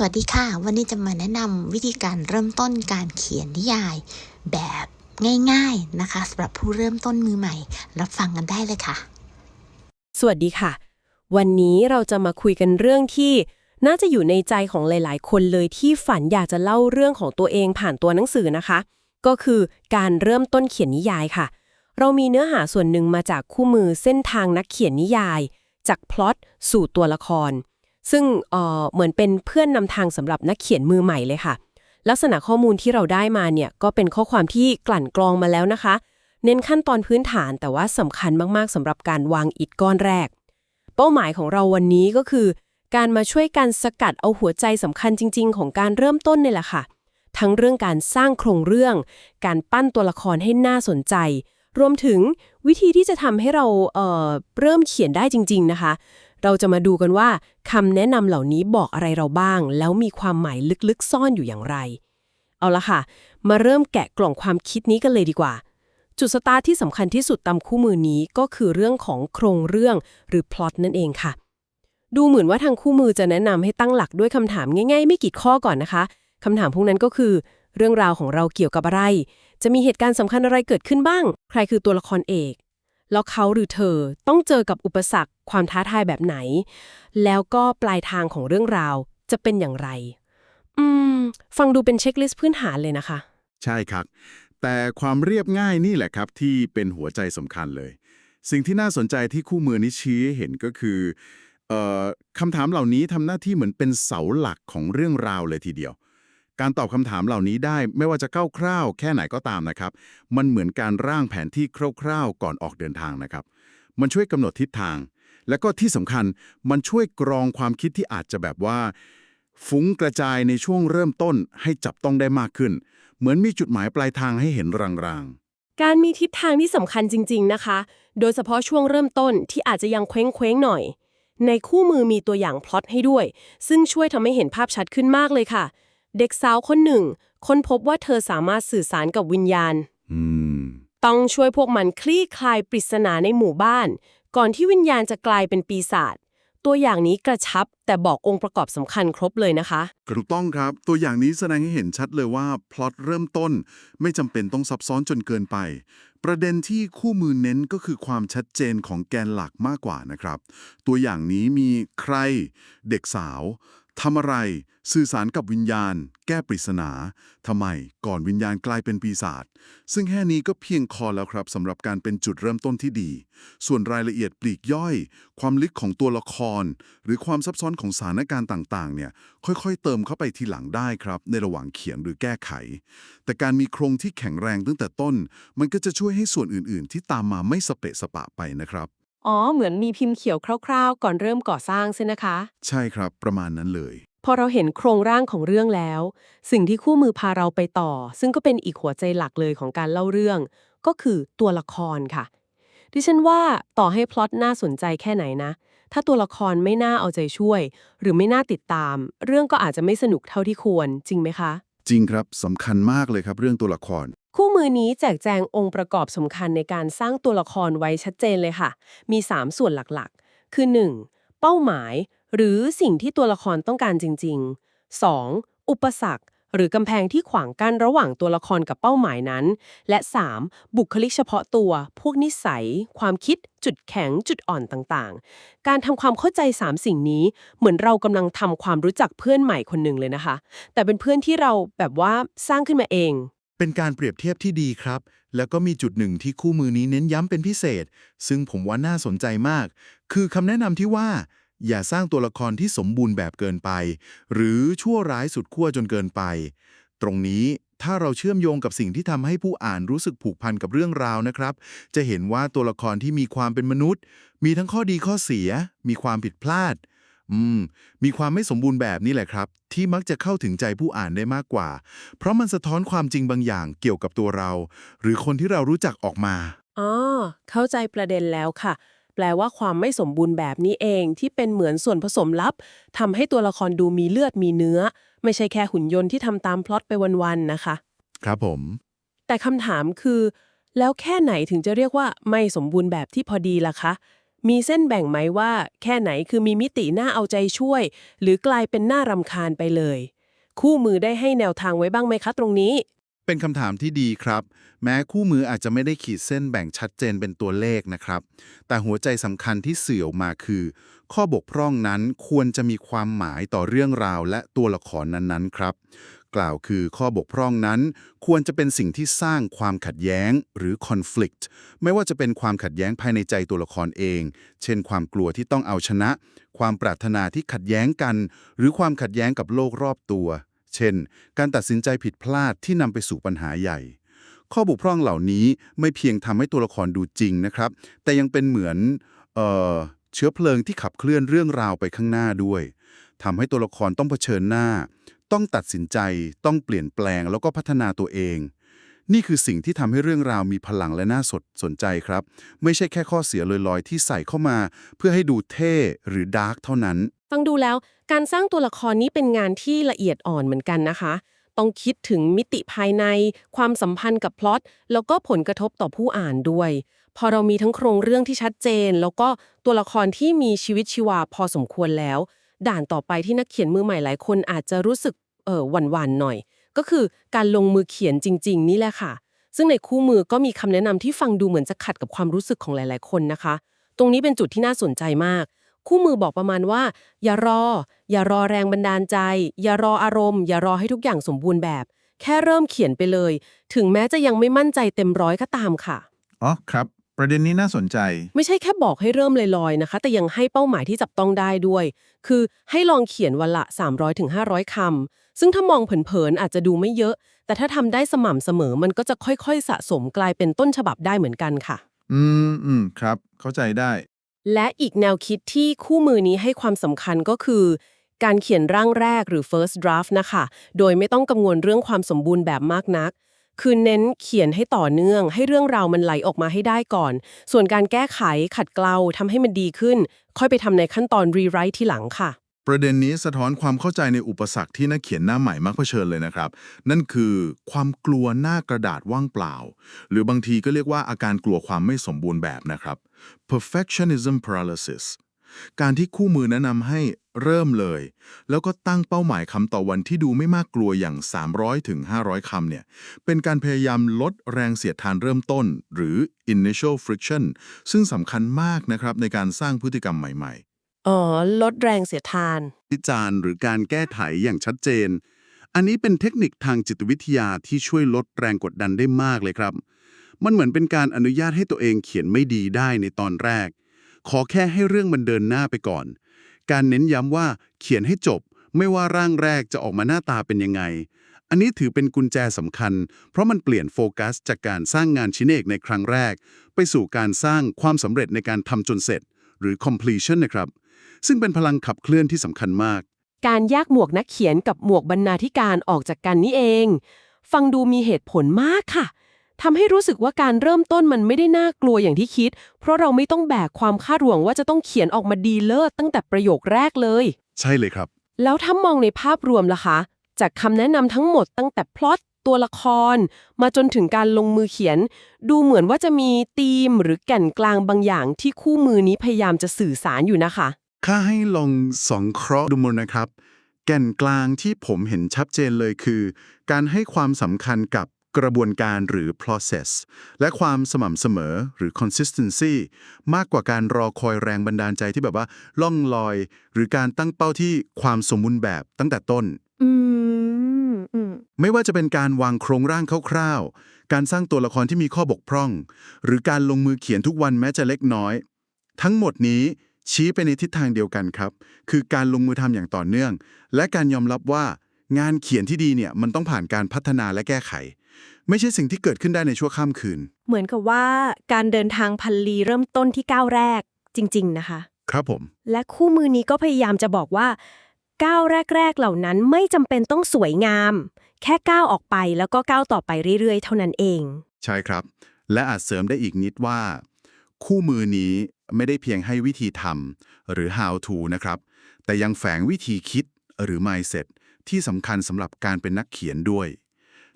สวัสดีค่ะ วันนี้จะมาแนะนำวิธีการเริ่มต้นการเขียนนิยายแบบง่าย ๆนะคะสำหรับผู้เริ่มต้นมือใหม่ รับฟังกันได้เลยค่ะ สวัสดีค่ะ วันนี้เราจะมาคุยกันเรื่องที่ น่าจะอยู่ในใจของหลาย ๆ คนเลยที่ฝันอยากจะเล่าเรื่องของตัวเองผ่านตัวหนังสือนะคะ ก็คือการเริ่มต้นเขียนนิยายค่ะ เรามีเนื้อหาส่วนหนึ่งมาจากคู่มือเส้นทางนักเขียนนิยาย จากพล็อตสู่ตัวละคร ซึ่งเอ่อเหมือนเป็นเพื่อนนำทางสำหรับนักเขียนมือใหม่เลยค่ะ ลักษณะข้อมูลที่เราได้มาเนี่ยก็เป็นข้อความที่กลั่นกรองมาแล้วนะคะ เน้นขั้นตอนพื้นฐานแต่ว่าสำคัญมากๆสำหรับการวางอิฐก้อนแรก เป้าหมายของเราวันนี้ก็คือ การมาช่วยกันสกัดเอาหัวใจสำคัญจริง ๆ ของการเริ่มต้นนี่แหละค่ะ ทั้งเรื่องการสร้างโครงเรื่อง การปั้นตัวละครให้น่าสนใจ รวมถึงวิธีที่จะทำให้เราเอ่อเริ่มเขียนได้จริง ๆ นะคะ เราจะมาดูกันว่าคำแนะนำเหล่านี้บอกอะไรเราบ้าง แล้วมีความหมายลึกๆ ซ่อนอยู่อย่างไร เอาละค่ะ มาเริ่มแกะกล่องความคิดนี้กันเลยดีกว่า จุดสตาร์ทที่สำคัญที่สุดตามคู่มือนี้ก็คือเรื่องของโครงเรื่องหรือพล็อตนั่นเองค่ะ ดูเหมือนว่าทางคู่มือจะแนะนำให้ตั้งหลักด้วยคำถามง่าย ๆ ไม่กี่ข้อก่อนนะคะคำถามพวกนั้นก็คือ เรื่องราวของเราเกี่ยวกับอะไร จะมีเหตุการณ์สำคัญอะไรเกิดขึ้นบ้าง ใครคือตัวละครเอก แล้วเขาหรือเธอต้องเจอกับอุปสรรคความท้าทายแบบไหน แล้วก็ปลายทางของเรื่องราวจะเป็นอย่างไร อืม ฟังดูเป็นเช็คลิสต์พื้นฐานเลยนะคะ ใช่ครับ แต่ความเรียบง่ายนี่แหละครับที่เป็นหัวใจสำคัญเลย สิ่งที่น่าสนใจที่คู่มือนี้ชี้เห็นก็คือเอ่อคำถามเหล่านี้ทำหน้าที่เหมือนเป็นเสาหลักของเรื่องราวเลยทีเดียว การตอบคำถามเหล่านี้ได้ไม่ว่าจะคร่าวๆแค่ไหนก็ตามนะครับ มันเหมือนการร่างแผนที่คร่าวๆ ก่อนออกเดินทางนะครับ มันช่วยกำหนดทิศทาง และก็ที่สำคัญมันช่วยกรองความคิดที่อาจจะแบบว่า ฟุ้งกระจายในช่วงเริ่มต้นให้จับต้องได้มากขึ้น เหมือนมีจุดหมายปลายทางให้เห็นรางๆ การมีทิศทางที่สำคัญจริง ๆนะคะ โดยเฉพาะช่วงเริ่มต้นที่อาจจะยังเคว้งๆหน่อย ในคู่มือมีตัวอย่างพล็อตให้ด้วย ซึ่งช่วยทำให้เห็นภาพชัดขึ้นมากเลยค่ะ เด็กสาวคนหนึ่ง ค้นพบว่าเธอสามารถสื่อสารกับวิญญาณๆอืม ต้องช่วยพวกมันคลี่คลายปริศนาในหมู่บ้าน ก่อนที่วิญญาณจะกลายเป็นปีศาจตัวอย่างนี้กระชับแต่บอกองค์ประกอบสำคัญครบเลยนะคะ ถูกต้องครับ ตัวอย่างนี้แสดงให้เห็นชัดเลยว่า พล็อตเริ่มต้นไม่จำเป็นต้องซับซ้อนจนเกินไป ประเด็นที่คู่มือเน้นก็คือความชัดเจนของแกนหลักมากกว่านะครับ ตัวอย่างนี้มีใคร เด็กสาว ทำอะไร สื่อสารกับวิญญาณ แก้ปริศนาทำไม ก่อนวิญญาณกลายเป็นปีศาจซึ่งแค่นี้ก็เพียงพอแล้วครับสำหรับการเป็นจุดเริ่มต้นที่ดี ส่วนรายละเอียดปลีกย่อย ความลึกของตัวละคร หรือความซับซ้อนของสถานการณ์ต่างๆ เนี่ยค่อยๆ เติมเข้าไปทีหลังได้ครับ ในระหว่างเขียนหรือแก้ไข แต่การมีโครงที่แข็งแรงตั้งแต่ต้น มันก็จะช่วยให้ส่วนอื่นๆ ที่ตามมาไม่สเปะสปะไปนะครับ อ๋อ เหมือนมีพิมพ์เขียวคร่าวๆ ก่อนเริ่มก่อสร้างใช่นะคะ ใช่ครับประมาณนั้นเลย พอเราเห็นโครงร่างของเรื่องแล้ว สิ่งที่คู่มือพาเราไปต่อ ซึ่งก็เป็นอีกหัวใจหลักเลยของการเล่าเรื่อง ก็คือตัวละครค่ะ ดิฉันว่าต่อให้พล็อตน่าสนใจแค่ไหนนะ ถ้าตัวละครไม่น่าเอาใจช่วย หรือไม่น่าติดตาม เรื่องก็อาจจะไม่สนุกเท่าที่ควร จริงไหมคะ จริงครับสำคัญมากเลยครับเรื่องตัวละครคู่มือนี้แจกแจงองค์ประกอบสำคัญในการสร้างตัวละครไว้ชัดเจนเลยค่ะ มี 3 ส่วนหลักๆ คือ 1. เป้าหมาย หรือสิ่งที่ตัวละครต้องการจริง ๆ 2. อุปสรรค หรือกำแพงที่ขวางกั้นระหว่างตัวละครกับเป้าหมายนั้น และ 3. บุคลิกเฉพาะตัว พวกนิสัย ความคิด จุดแข็ง จุดอ่อนต่างๆ การทำความเข้าใจ 3 สิ่งนี้ เหมือนเรากำลังทำความรู้จักเพื่อนใหม่คนหนึ่งเลยนะคะ แต่เป็นเพื่อนที่เราแบบว่าสร้างขึ้นมาเอง เป็นการเปรียบเทียบที่ดีครับ แล้วก็มีจุดหนึ่งที่คู่มือนี้เน้นย้ำเป็นพิเศษ ซึ่งผมว่าน่าสนใจมาก คือคำแนะนำที่ว่า อย่าสร้างตัวละครที่สมบูรณ์แบบเกินไป หรือชั่วร้ายสุดขั้วจนเกินไป ตรงนี้ถ้าเราเชื่อมโยงกับสิ่งที่ทำให้ผู้อ่านรู้สึกผูกพันกับเรื่องราวนะครับ จะเห็นว่าตัวละครที่มีความเป็นมนุษย์ มีทั้งข้อดีข้อเสีย มีความผิดพลาด อืม มีความไม่สมบูรณ์แบบนี่แหละครับ ที่มักจะเข้าถึงใจผู้อ่านได้มากกว่า เพราะมันสะท้อนความจริงบางอย่างเกี่ยวกับตัวเรา หรือคนที่เรารู้จักออกมาอ๋อเข้าใจประเด็นแล้วค่ะ แปลว่าความไม่สมบูรณ์แบบนี้เองที่เป็นเหมือนส่วนผสมลับทำให้ตัวละครดูมีเลือดมีเนื้อ ไม่ใช่แค่หุ่นยนต์ที่ทำตามพล็อตไปวันๆนะคะ ครับผม แต่คำถามคือ แล้วแค่ไหนถึงจะเรียกว่าไม่สมบูรณ์แบบที่พอดีล่ะคะ มีเส้นแบ่งไหมว่า แค่ไหนคือมีมิติน่าเอาใจช่วย หรือกลายเป็นน่ารำคาญไปเลย คู่มือได้ให้แนวทางไว้บ้างไหมคะตรงนี้ เป็นคำถามที่ดีครับ แม้คู่มืออาจจะไม่ได้ขีดเส้นแบ่งชัดเจนเป็นตัวเลขนะครับ แต่หัวใจสำคัญที่สื่อออกมาคือ ข้อบกพร่องนั้นควรจะมีความหมายต่อเรื่องราวและตัวละครนั้นๆ ครับ กล่าวคือข้อบกพร่องนั้น ควรจะเป็นสิ่งที่สร้างความขัดแย้งหรือ conflict ไม่ว่าจะเป็นความขัดแย้งภายในใจตัวละครเอง เช่น ความกลัวที่ต้องเอาชนะ ความปรารถนาที่ขัดแย้งกัน หรือความขัดแย้งกับโลกรอบตัว เช่น การตัดสินใจผิดพลาดที่นำไปสู่ปัญหาใหญ่ ข้อบกพร่องเหล่านี้ไม่เพียงทำให้ตัวละครดูจริงนะครับ แต่ยังเป็นเหมือนเออเชื้อเพลิงที่ขับเคลื่อนเรื่องราวไปข้างหน้าด้วยทำให้ตัวละครต้องเผชิญหน้า ต้องตัดสินใจ ต้องเปลี่ยนแปลงแล้วก็พัฒนาตัวเอง นี่คือสิ่งที่ทำให้เรื่องราวมีพลังและน่าสดสนใจครับ ไม่ใช่แค่ข้อเสียลอยๆ ที่ใส่เข้ามา เพื่อให้ดูเท่หรือดาร์กเท่านั้น ฟังดูแล้วการสร้างตัวละครนี้เป็นงานที่ละเอียดอ่อนเหมือนกันนะคะ ต้องคิดถึงมิติภายใน ความสัมพันธ์กับพล็อตแล้วก็ผลกระทบต่อผู้อ่านด้วย พอเรามีทั้งโครงเรื่องที่ชัดเจน แล้วก็ตัวละครที่มีชีวิตชีวาพอสมควรแล้ว ด่านต่อไปที่นักเขียนมือใหม่หลายคนอาจจะรู้สึกเออหวั่นๆหน่อย ก็คือการลงมือเขียนจริง ๆ นี่แหละค่ะ ซึ่งในคู่มือก็มีคำแนะนำที่ฟังดูเหมือนจะขัดกับความรู้สึกของหลาย ๆ คนนะคะ ตรงนี้เป็นจุดที่น่าสนใจมาก คู่มือบอกประมาณว่า อย่ารอ อย่ารอแรงบันดาลใจ อย่ารออารมณ์ อย่ารอให้ทุกอย่างสมบูรณ์แบบ แค่เริ่มเขียนไปเลย ถึงแม้จะยังไม่มั่นใจเต็มร้อยก็ตามค่ะอ๋อครับ ประเด็นนี้น่าสนใจ ไม่ใช่แค่บอกให้เริ่มลอยๆนะคะ แต่ยังให้เป้าหมายที่จับต้องได้ด้วย คือให้ลองเขียนวันละ 300-500คำซึ่งถ้ามองเผินๆอาจจะดูไม่เยอะ แต่ถ้าทำได้สม่ำเสมอมันก็จะค่อยๆ สะสมกลายเป็นต้นฉบับได้เหมือนกันค่ะ อืมอืมครับ เข้าใจได้ และอีกแนวคิดที่คู่มือนี้ให้ความสำคัญก็คือ การเขียนร่างแรกหรือ first draft นะคะ โดยไม่ต้องกังวลเรื่องความสมบูรณ์แบบมากนัก คือเน้นเขียนให้ต่อเนื่อง ให้เรื่องราวมันไหลออกมาให้ได้ก่อน ส่วนการแก้ไขขัดเกลาทำให้มันดีขึ้น ค่อยไปทำในขั้นตอน rewrite ที่หลังค่ะ ประเด็นนี้สะท้อนความเข้าใจในอุปสรรคที่นักเขียนหน้าใหม่มักเผชิญเลยนะครับ นั่นคือความกลัวหน้ากระดาษว่างเปล่า หรือบางทีก็เรียกว่าอาการกลัวความไม่สมบูรณ์แบบนะครับ perfectionism paralysis การที่คู่มือแนะนำให้เริ่มเลย แล้วก็ตั้งเป้าหมายคำต่อวันที่ดูไม่มากกลัวอย่าง 300ถึง500คำเนี่ย เป็นการพยายามลดแรงเสียดทานเริ่มต้น หรือ initial friction ซึ่งสำคัญมากนะครับในการสร้างพฤติกรรมใหม่ๆ อ๋อ ลดแรงเสียดทาน วิจารณ์หรือการแก้ไขอย่างชัดเจน อันนี้เป็นเทคนิคทางจิตวิทยาที่ช่วยลดแรงกดดันได้มากเลยครับ มันเหมือนเป็นการอนุญาตให้ตัวเองเขียนไม่ดีได้ในตอนแรก ขอแค่ให้เรื่องมันเดินหน้าไปก่อน การเน้นย้ำว่าเขียนให้จบ ไม่ว่าร่างแรกจะออกมาหน้าตาเป็นยังไง อันนี้ถือเป็นกุญแจสำคัญ เพราะมันเปลี่ยนโฟกัสจากการสร้างงานชิ้นเอกในครั้งแรก ไปสู่การสร้างความสำเร็จในการทำจนเสร็จ หรือ completion นะครับ ซึ่งเป็นพลังขับเคลื่อนที่สำคัญมาก การแยกหมวกนักเขียนกับหมวกบรรณาธิการออกจากกันนี่เอง ฟังดูมีเหตุผลมากค่ะ ทำให้รู้สึกว่าการเริ่มต้นมันไม่ได้น่ากลัวอย่างที่คิด เพราะเราไม่ต้องแบกความคาดหวังว่าจะต้องเขียนออกมาดีเลิศตั้งแต่ประโยคแรกเลย ใช่เลยครับ แล้วถ้ามองในภาพรวมล่ะคะ จากคำแนะนำทั้งหมดตั้งแต่พล็อตตัวละคร มาจนถึงการลงมือเขียน ดูเหมือนว่าจะมีธีมหรือแก่นกลางบางอย่างที่คู่มือนี้พยายามจะสื่อสารอยู่นะคะข้าให้ลองสองเคราะห์ดูมนนะครับ แก่นกลางที่ผมเห็นชัดเจนเลยคือ การให้ความสำคัญกับ กระบวนการหรือ process และความสม่ำเสมอหรือ consistency มากกว่าการรอคอยแรงบันดาลใจที่แบบว่า ล่องลอย หรือการตั้งเป้าที่ความสมบูรณ์แบบตั้งแต่ต้น อืมอืมไม่ว่าจะเป็นการวางโครงร่างคร่าวๆ การสร้างตัวละครที่มีข้อบกพร่อง หรือการลงมือเขียนทุกวันแม้จะเล็กน้อย ทั้งหมดนี้ชี้ไปในทิศทางเดียวกันครับ คือการลงมือทำอย่างต่อเนื่อง และการยอมรับว่างานเขียนที่ดีเนี่ยมันต้องผ่านการพัฒนาและแก้ไข ไม่ใช่สิ่งที่เกิดขึ้นได้ในชั่วข้ามคืน เหมือนกับว่าการเดินทางพันลีเริ่มต้นที่ก้าวแรกจริง ๆ นะคะ ครับผม และคู่มือนี้ก็พยายามจะบอกว่าก้าวแรก ๆ เหล่านั้นไม่จำเป็นต้องสวยงาม แค่ก้าวออกไปแล้วก็ก้าวต่อไปเรื่อย ๆ เท่านั้นเอง ใช่ครับ และอาจเสริมได้อีกนิดว่า คู่มือนี้ไม่ได้เพียงให้วิธีทำหรือ how to นะครับ แต่ยังแฝงวิธีคิดหรือ mindset ที่สำคัญสำหรับการเป็นนักเขียนด้วย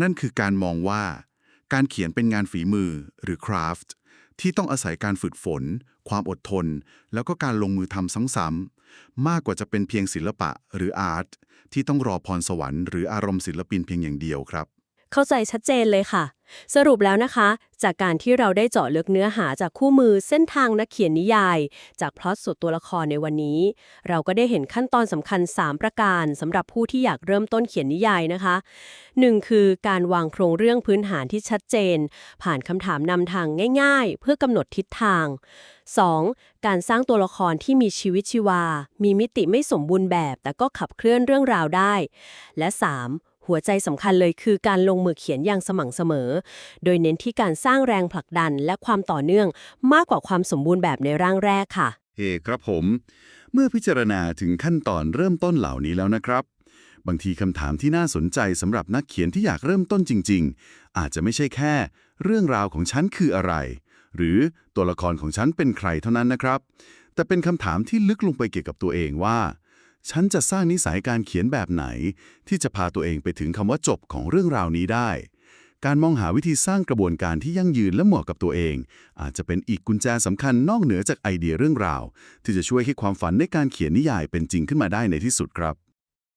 นั่นคือการมองว่า การเขียนเป็นงานฝีมือหรือคราฟต์ที่ต้องอาศัยการฝึกฝน ความอดทน แล้วก็การลงมือทำซ้ำๆมากกว่าจะเป็นเพียงศิลปะหรืออาร์ตที่ต้องรอพรสวรรค์หรืออารมณ์ศิลปินเพียงอย่างเดียวครับ เข้าใจชัดเจนเลยค่ะ สรุปแล้วนะคะ จากการที่เราได้เจาะลึกเนื้อหาจากคู่มือเส้นทางนักเขียนนิยาย จากพล็อตสุดตัวละครในวันนี้ เราก็ได้เห็นขั้นตอนสำคัญ 3 ประการสำหรับผู้ที่อยากเริ่มต้นเขียนนิยายนะคะ 1. คือการวางโครงเรื่องพื้นฐานที่ชัดเจน ผ่านคำถามนำทางง่าย ๆ เพื่อกำหนดทิศทาง 2. การสร้างตัวละครที่มีชีวิตชีวา มีมิติไม่สมบูรณ์แบบ แต่ก็ขับเคลื่อนเรื่องราวได้ และ 3. หัวใจสำคัญเลยคือการลงมือเขียนอย่างสม่ำเสมอ โดยเน้นที่การสร้างแรงผลักดันและความต่อเนื่องมากกว่าความสมบูรณ์แบบในร่างแรกค่ะเฮ้ครับผม เมื่อพิจารณาถึงขั้นตอนเริ่มต้นเหล่านี้แล้วนะครับ บางทีคำถามที่น่าสนใจสำหรับนักเขียนที่อยากเริ่มต้นจริง ๆ อาจจะไม่ใช่แค่ เรื่องราวของฉันคืออะไร หรือตัวละครของฉันเป็นใครเท่านั้นนะครับ แต่เป็นคำถามที่ลึกลงไปเกี่ยวกับตัวเองว่า ฉันจะสร้างนิสัยการเขียนแบบไหน ที่จะพาตัวเองไปถึงคำว่าจบของเรื่องราวนี้ได้ การมองหาวิธีสร้างกระบวนการที่ยั่งยืนและเหมาะกับตัวเอง อาจจะเป็นอีกกุญแจสำคัญนอกเหนือจากไอเดียเรื่องราว ที่จะช่วยให้ความฝันในการเขียนนิยายเป็นจริงขึ้นมาได้ในที่สุดครับ